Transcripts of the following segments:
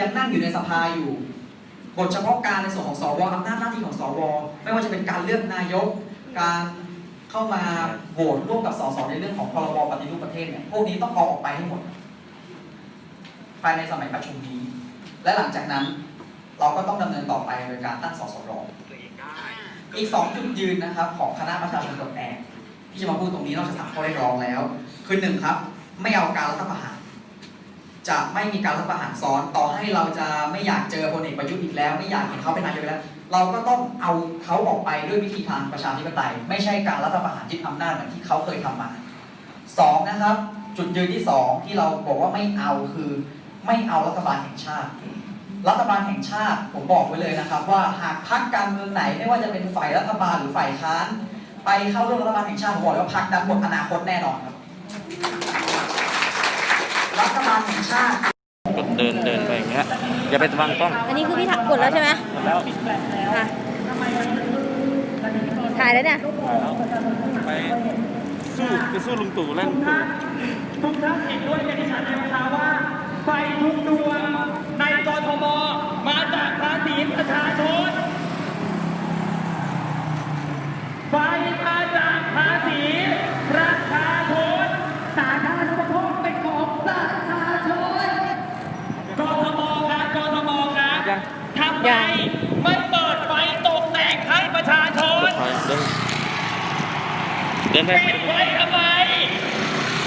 ยังนั่งอยู่ในสภาอยู่กฎเฉพาะการในส่วนของสวอำนาจหน้าที่ของสวไม่ว่าจะเป็นการเลือกนายก การเข้ามาโหวตร่วมกับสสในเรื่องของพรบปฏิรูปประเทศเนี่ยพวกนี้ต้องเอาออกไปให้หมด ภายในสมัยประชุมนี้ และหลังจากนั้นเราก็ต้องดำเนินต่อไปโดยการตั้งสสรอีกสองจุดยืนนะครับของคณะประชาชนปลดแอกที่จะมาพูดตรงนี้นอกจากสามข้อเรียกร้องแล้ว คือหนึ่งครับ ไม่เอาการรัฐประหาร จะไม่มีการรัฐประหารซ้อนต่อให้เราจะไม่อยากเจอพลเอกประยุทธ์อีกแล้ว ไม่อยากเห็นเขาเป็นนายกอีกแล้ว เราก็ต้องเอาเขาออกไปด้วยวิธีทางประชาธิปไตย ไม่ใช่การรัฐประหารยึดอำนาจเหมือนที่เขาเคยทำมาสองนะครับ จุดยืนที่สองที่เราบอกว่าไม่เอาคือไม่เอารัฐบาลแห่งชาติ รัฐบาลแห่งชาติผมบอกไว้เลยนะครับ ว่าหากพรรคการเมืองไหนไม่ว่าจะเป็นฝ่ายรัฐบาลหรือฝ่ายค้าน ไปเข้าร่วมรัฐบาลแห่งชาติผมบอกเลยว่าพรรคนั้นหมดอนาคตแน่นอนครับ รัฐบาลแห่งชาติกดเดินเดินไปอย่างเงี้ยอย่าไปวางกล้องอันนี้คือพี่ถักกดแล้วใช่ไหมหมดแล้วค่ะถ่ายแล้วเนี่ยไปสู้ไปสู้ลุงตู่เล่นตู่ทุกท่านเห็นด้วยกับดิฉันนะคะว่าไฟทุกดวงในกทมมาจากภาษีประชาชน ไฟมาจากภาษีประชาชน สาธารณูปโภคเป็นของประชาชนกทมครับกทมครับ ยัง ทำไมไม่เปิดไฟตกแต่งให้ประชาชนถอยเดินเดินไปปิดไว้ทำไม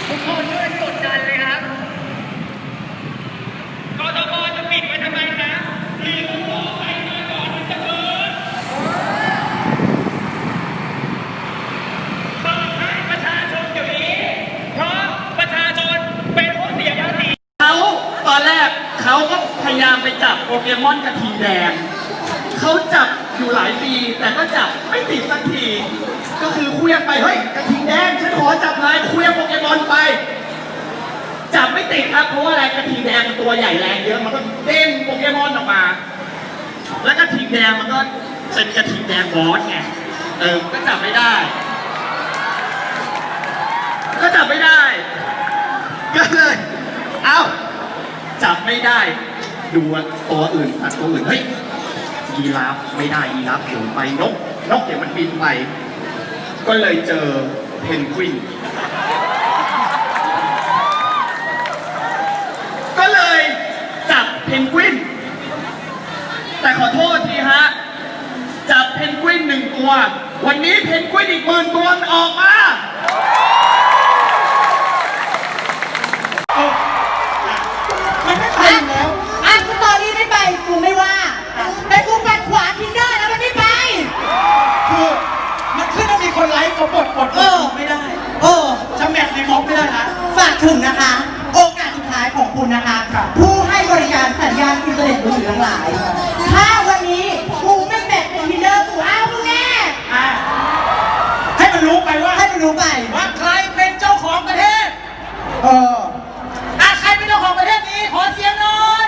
ทุกคนช่วยกดดันเลยครับ โปเกมอนกระทิงแดงเขาจับอยู่หลายปี แต่ก็จับไม่ติดสักที ก็คือเคลียงไปเฮ้ยกระทิงแดงฉันขอจับนายเคลียงโปเกมอนไป จับไม่ติดครับเพราะว่าอะไรกระทิงแดงมันตัวใหญ่แรงเยอะมันก็เด้งโปเกมอนออกมา แล้วกระทิงแดงมันก็เป็นกระทิงแดงบอสไงเออก็จับไม่ได้ ก็จับไม่ได้ก็เลยเอ้าจับไม่ได้ ดูว่าตัวอื่นสัตว์ตัวอื่นเฮ้ยยีราฟไม่ได้ยีราฟเดี๋ยวไปนกนกเดี๋ยวมันบินไป ก็เลยเจอเพนกวินก็เลยจับเพนกวิน แต่ขอโทษทีฮะ จับเพนกวินหนึ่งตัว วันนี้เพนกวินอีกหมื่นตัวออกมา งหลาย ถ้าวันนี้กูไม่แบตในทินเดอร์กูเอามึงแน่อะให้มันรู้ไปว่าให้มันรู้ไปว่าใครเป็นเจ้าของประเทศเอออะใครเป็นเจ้าของประเทศนี้ขอเสียงหน่อย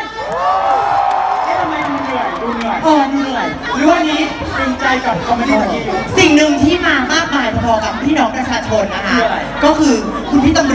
เอ๊ะทำไมดูเหนื่อยดูเหนื่อยเออเหนื่อยหรือว่านี้ตรึงใจกับคอมเมดี้เมื่อกี้อยู่ สิ่งหนึ่งที่มามากมายพอๆกับพี่น้องประชาชนนะคะคืออะไรก็คือคุณพี่ตำรวจ